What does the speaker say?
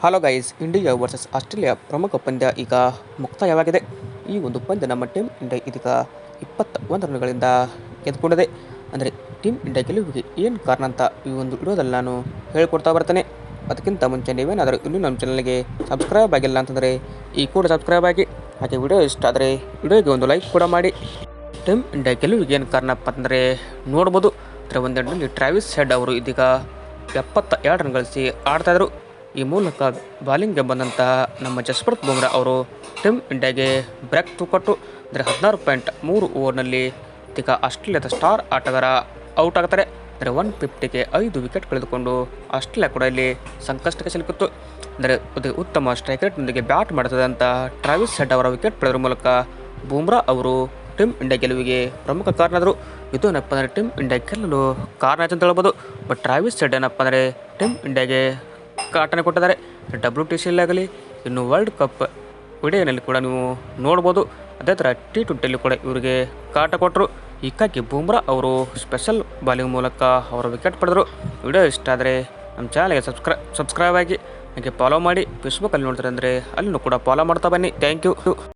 Hello guys India versus Australia ಪ್ರಮುಖ ಪಂದ್ಯ ಈಗ ಮುಕ್ತಾಯವಾಗಿದೆ. ಈ ಒಂದು ಪಂದ್ಯ ನಮ್ಮ ಟೀಮ್ ಇಂಡಿಯಾ ಇದೀಗ ಇಪ್ಪತ್ತ ಒಂದು ರನ್ಗಳಿಂದ ಗೆದ್ದುಕೊಂಡಿದೆ. ಅಂದರೆ ಟೀಮ್ ಇಂಡಿಯಾ ಗೆಲುವಿಗೆ ಏನು ಕಾರಣ ಅಂತ ಈ ಒಂದು ವಿಡಿಯೋದಲ್ಲಿ ನಾನು ಹೇಳ್ಕೊಡ್ತಾ ಬರ್ತೇನೆ. ಅದಕ್ಕಿಂತ ಮುಂಚೆ ನೀವೇನಾದರೂ ಇನ್ನೂ ನಮ್ಮ ಚಾನಲ್ಗೆ ಸಬ್ಸ್ಕ್ರೈಬ್ ಆಗಿಲ್ಲ ಅಂತಂದರೆ ಈ ಕೂಡ ಸಬ್ಸ್ಕ್ರೈಬ್ ಆಗಿ. ಹಾಗೆ ವಿಡಿಯೋ ಇಷ್ಟ ಆದರೆ ವಿಡಿಯೋಗೆ ಒಂದು ಲೈಕ್ ಕೂಡ ಮಾಡಿ. ಟೀಮ್ ಇಂಡಿಯಾ ಗೆಲುವಿಗೆ ಏನು ಕಾರಣಪ್ಪ ಅಂದರೆ ನೋಡ್ಬೋದು. ಅಂದರೆ ಒಂದೆರಡರಲ್ಲಿ ಟ್ರಾವಿಸ್ ಹೆಡ್ ಅವರು ಇದೀಗ ಎಪ್ಪತ್ತ ಎರಡು ರನ್ ಗಳಿಸಿ ಆಡ್ತಾಯಿದ್ರು ಈ ಮೂಲಕ ಬಾಲಿಂಗ್ಗೆ ಬಂದಂತಹ ನಮ್ಮ ಜಸ್ಪ್ರತ್ ಬುಮ್ರಾ ಅವರು ಟೀಮ್ ಇಂಡಿಯಾಗೆ ಬ್ರೇಕ್ ತೂಕೊಟ್ಟು ಅಂದರೆ ಹದಿನಾರು ಪಾಯಿಂಟ್ ಮೂರು ಓವರ್ನಲ್ಲಿ ಇದೀಗ ಆಸ್ಟ್ರೇಲಿಯಾದ ಸ್ಟಾರ್ ಆಟಗಾರ ಔಟ್ ಆಗ್ತಾರೆ. ಅಂದರೆ ಒನ್ ಫಿಫ್ಟಿಗೆ ಐದು ವಿಕೆಟ್ ಕಳೆದುಕೊಂಡು ಆಸ್ಟ್ರೇಲಿಯಾ ಕೂಡ ಇಲ್ಲಿ ಸಂಕಷ್ಟಕ್ಕೆ ಸಿಲುಕಿತ್ತು. ಅಂದರೆ ಅದು ಉತ್ತಮ ಸ್ಟ್ರೈಕ್ ರೇಟ್ನೊಂದಿಗೆ ಬ್ಯಾಟ್ ಮಾಡುತ್ತದಂಥ ಟ್ರಾವಿಸ್ ಹೆಡ್ ಅವರ ವಿಕೆಟ್ ಪಡೆದ ಮೂಲಕ ಬೂಮ್ರಾ ಅವರು ಟೀಮ್ ಇಂಡಿಯಾ ಗೆಲುವಿಗೆ ಪ್ರಮುಖ ಕಾರಣದರು. ಇದು ಏನಪ್ಪ ಅಂದರೆ ಟೀಮ್ ಇಂಡಿಯಾ ಗೆಲ್ಲಲು ಕಾರಣ ಆಯ್ತು ಅಂತ ಹೇಳ್ಬೋದು. ಬಟ್ ಟ್ರಾವಿಸ್ ಹೆಡ್ ಏನಪ್ಪ ಅಂದರೆ ಟೀಮ್ ಇಂಡಿಯಾಗೆ ಕಾಟನೆ ಕೊಟ್ಟಿದ್ದಾರೆ. ಡಬ್ಲ್ಯೂ ಟಿ ಸಿಯಲ್ಲಾಗಲಿ ಇನ್ನು ವರ್ಲ್ಡ್ ಕಪ್ ವಿಡಿಯೋನಲ್ಲಿ ಕೂಡ ನೀವು ನೋಡ್ಬೋದು. ಅದೇ ಥರ ಟಿ ಟ್ವೆಂಟಿಯಲ್ಲಿ ಕೂಡ ಇವರಿಗೆ ಕಾಟ ಕೊಟ್ಟರು ಹೀಗಾಗಿ ಬೂಮ್ರಾ ಅವರು ಸ್ಪೆಷಲ್ ಬಾಲಿಂಗ್ ಮೂಲಕ ಅವರು ವಿಕೆಟ್ ಪಡೆದರು. ವಿಡಿಯೋ ಇಷ್ಟ ಆದರೆ ನಮ್ಮ ಚಾನಲ್ಗೆ ಸಬ್ಸ್ಕ್ರೈ ಸಬ್ಸ್ಕ್ರೈಬ್ ಆಗಿ ನನಗೆ ಫಾಲೋ ಮಾಡಿ. ಫೇಸ್ಬುಕ್ಕಲ್ಲಿ ನೋಡ್ತಾರೆ ಅಂದರೆ ಅಲ್ಲೂ ಕೂಡ ಫಾಲೋ ಮಾಡ್ತಾ ಬನ್ನಿ. Thank you